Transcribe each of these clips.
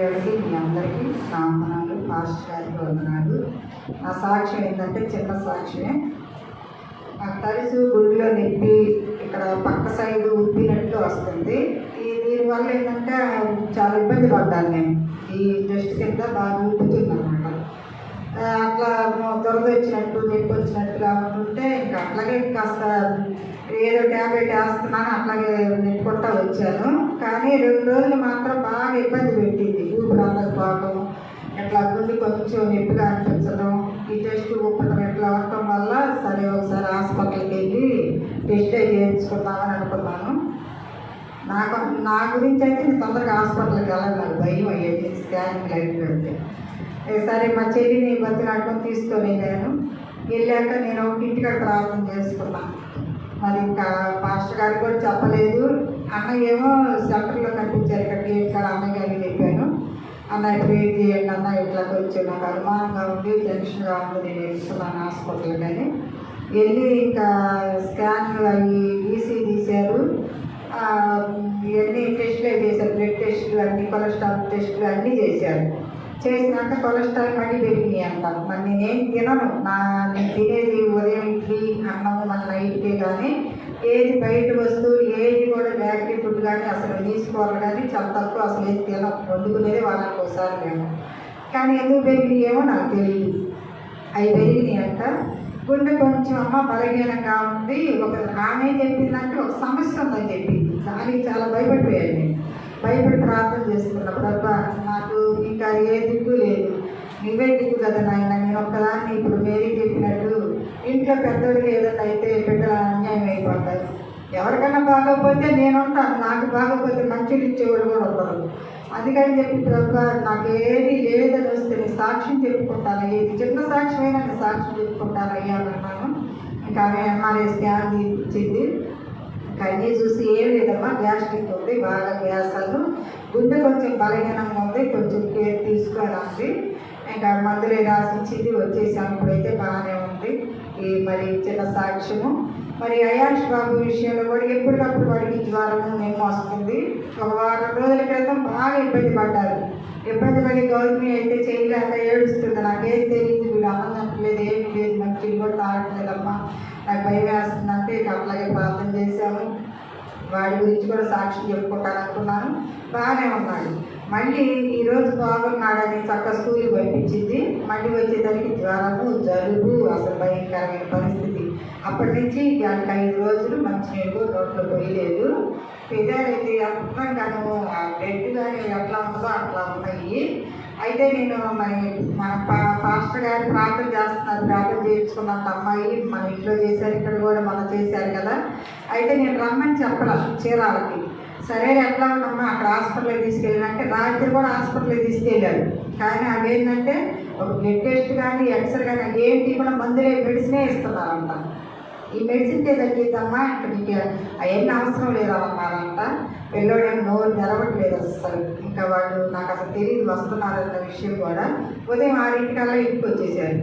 దేవుడికి మీ అందరికీ సాంతనాలు పాస్టర్ గారికి వందనాలు. నా సాక్ష్యం ఏంటంటే చిన్న సాక్ష్యమే. నాకు తరచు గుడిలో నింపి ఇక్కడ పక్క సైడు ఉబ్బినట్లు వస్తుంది. ఈ దీనివల్ల ఏంటంటే చాలా ఇబ్బంది పడ్డాను నేను. ఈ జస్ట్ కింద బాగా ఉబ్బుతుందన్నమాట అట్లా దొరద వచ్చినట్టు నొప్పి వచ్చినట్టుగా ఉంటుంటే ఇంకా అట్లాగే కాస్త ఏదో ట్యాబ్లెట్ వేస్తున్నాను అట్లాగే నెట్టుకుంటా వచ్చాను. కానీ రెండు రోజులు మాత్రం బాగా ఇబ్బంది పెట్టింది. ఊపిరి అందకపోవడం ఇట్లా గుండె కొంచెం నొప్పిగా అనిపించడం ఈ టెస్ట్ ఊపటం ఇట్లా అవటం వల్ల సరే ఒకసారి హాస్పిటల్కి వెళ్ళి టెస్ట్ అయి చేయించుకుందామని అనుకున్నాను. నాకు నా గురించి అయితే నేను తొందరగా హాస్పిటల్కి వెళ్ళాలి నాకు భయం అయ్యేది స్కానింగ్ లైట్ పెడితే. సరే మా చెల్లిని బతిలాడుకొని తీసుకొని వెళ్ళాను. వెళ్ళాక నేను ఒక ఇంటికాడ ప్రార్థన చేసుకున్నాను మరి ఇంకా పాస్టర్ గారికి కూడా చెప్పలేదు. అన్నయ్యేమో సెంటర్లో కనిపించారు ఇక్కడ ఇక్కడ అన్నయ్య గారికి అన్నయ్య ప్రేర్ చేయండి అన్న ఇట్లా కొంచెం నాకు అనుమానంగా ఉంది టెన్షన్గా ఉంది నేను వెళ్తున్నాను హాస్పిటల్ కానీ వెళ్ళి ఇంకా స్కాన్ అవి ఈసీ తీశారు ఇవన్నీ టెస్టులు అవి చేశారు. బ్లడ్ టెస్టులు అన్ని కొలెస్ట్రాల్ టెస్టులు అన్నీ చేశారు. చేసినాక కొలెస్ట్రాల్ మళ్ళీ పెరిగినాయి అంట. మరి నేనేం తినను. నా నేను తినేది ఉదయం ఇడ్లీ అన్నం మన నైట్కే కానీ ఏది బయట వస్తువు ఏది కూడా బేకరీ ఫుడ్ కానీ అసలు తీసుకోవాలి కానీ చాలా తక్కువ. అసలు ఏది తినం వండుకునేది వాళ్ళకి ఒకసారి మేము. కానీ ఎందుకు పెరిగినాయేమో నాకు తెలియదు అవి పెరిగినాయంట అంట. గుండె కొంచెం అమ్మ బలహీనంగా ఉంది. ఒక ఆమె చెప్పిందంటే ఒక సమస్య ఉందని చెప్పింది. దానికి చాలా భయపడిపోయాను నేను. భయపడి ప్రార్థన చేసుకున్నప్పుడు అబ్బా నాకు ఇంకా ఏ దిక్కు లేదు నువ్వే దిక్కు కదా నాయన నేను ఒక్కదాన్ని ఇప్పుడు మేరీ చెప్పినట్టు ఇంట్లో పెద్దోడికి ఏదైనా అయితే బిడ్డలు అన్యాయం అయిపోతారు ఎవరికైనా బాగోకపోతే నేను ఉంటాను నాకు బాగోకపోతే మంచిది ఇచ్చేవాడు కూడా ఉంటారు అందుకని చెప్పి ప్రభు నాకు ఏది లేదని వస్తే నేను సాక్ష్యం చెప్పుకుంటాను. ఏది చిన్న సాక్ష్యమైనా నేను సాక్ష్యం చెప్పుకుంటాను అయ్యా అన్నాను. ఇంకా ఆమె ఎంఆర్ఐ స్కాన్ ఇచ్చింది ఇంకా అన్నీ చూసి ఏం లేదమ్మా గ్యాస్ట్రిక్ ఉంది బాగా గ్యాస్ గుండె కొంచెం బలహీనంగా ఉంది కొంచెం కేర్ తీసుకోవాలండి ఇంకా మందులే రాసి ఇచ్చింది వచ్చేసాము. ఇప్పుడైతే బాగానే తండ్రి ఈ మరి చిన్న సాక్ష్యము. మరి అయాష్ బాబు విషయంలో కూడా ఎప్పటికప్పుడు వాడికి జ్వరము నేను వస్తుంది. ఒక వారం రోజుల క్రితం బాగా ఇబ్బంది పడ్డారు. ఇబ్బంది పడి గవర్నమెంట్ అయితే చేయలేక ఏడుస్తుంది. నాకేం తెలియదు వీడు అమ్మనట్లేదు ఏమి లేదు నాకు చిల్లు కూడా తాగట్లేదమ్మా. నాకు భయం వేస్తుందంటే ఇక అట్లాగే ప్రార్థన చేశాము. వాడి గురించి కూడా సాక్షి చెప్పుకుంటాను అనుకున్నాను బాగానే ఉన్నాడు. మళ్ళీ ఈరోజు బాగున్నాడని చక్క స్కూల్కి పంపించింది. మళ్ళీ వచ్చేసరికి జ్వరము జలుబు అసలు భయంకరమైన పరిస్థితి. అప్పటి నుంచి దానికి ఐదు రోజులు మంచి రోడ్లో పోయలేదు పెదాలైతే అంటున్నాను ఆ బ్లడ్ కానీ ఎట్లా ఉంటుందో అట్లా ఉన్నాయి. అయితే నేను మరి మన పా పాస్టర్ గారు ప్రార్థన చేస్తున్నారు. ప్రార్థన చేయించుకున్న అమ్మాయి మన ఇంట్లో చేశారు ఇక్కడ కూడా మనం చేశారు కదా. అయితే నేను రమ్మని చెప్పాలి చీరాలకి. సరే ఎట్లా ఉన్నామా అక్కడ హాస్పిటల్కి తీసుకెళ్ళినంటే రాత్రి కూడా హాస్పిటల్కి తీసుకెళ్ళారు. కానీ అదేంటంటే ఒక బ్లడ్ టెస్ట్ కానీ ఎక్స్రే కానీ ఏంటి కూడా మందులే మెడిసినే ఇస్తున్నారంట. ఈ మెడిసిన్ తగ్గిద్దమ్మా ఇక్కడ నీకు అవన్నీ అవసరం లేదన్నారంట పిల్లోడేమో నోరు తెరవట్లేదు అసలు ఇంకా వాళ్ళు నాకు అసలు తెలియదు వస్తున్నారన్న విషయం కూడా. ఉదయం ఆరింటికల్లా ఇంటికి వచ్చేసారు.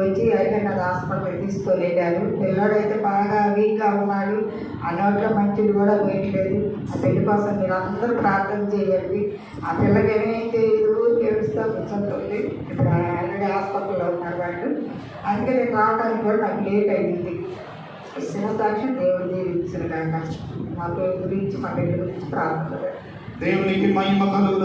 వచ్చి అయిపోయిన హాస్పిటల్కి తీసుకొని వెళ్ళారు పిల్లోడైతే బాగా వీక్గా ఉన్నాడు. ఆ నోట్లో మంచిది కూడా పోయట్లేదు. ఆ పెళ్ళి కోసం మీరు అందరూ ప్రార్థన చేయండి. ఆ పిల్లకి ఏమైతే తెలియదు ఊరికి ఏడుస్తూ కూర్చుంటుంది ఇప్పుడు ఆల్రెడీ హాస్పిటల్లో ఉన్నారు వాళ్ళు. అందుకే నేను రావడానికి కూడా నాకు లేట్ అయింది. శివసాక్షి దేవుడు దీవించిన కాక మా పేరు గురించి మా బిడ్డ గురించి ప్రార్థన దేవునికి మహిమ కలుగును.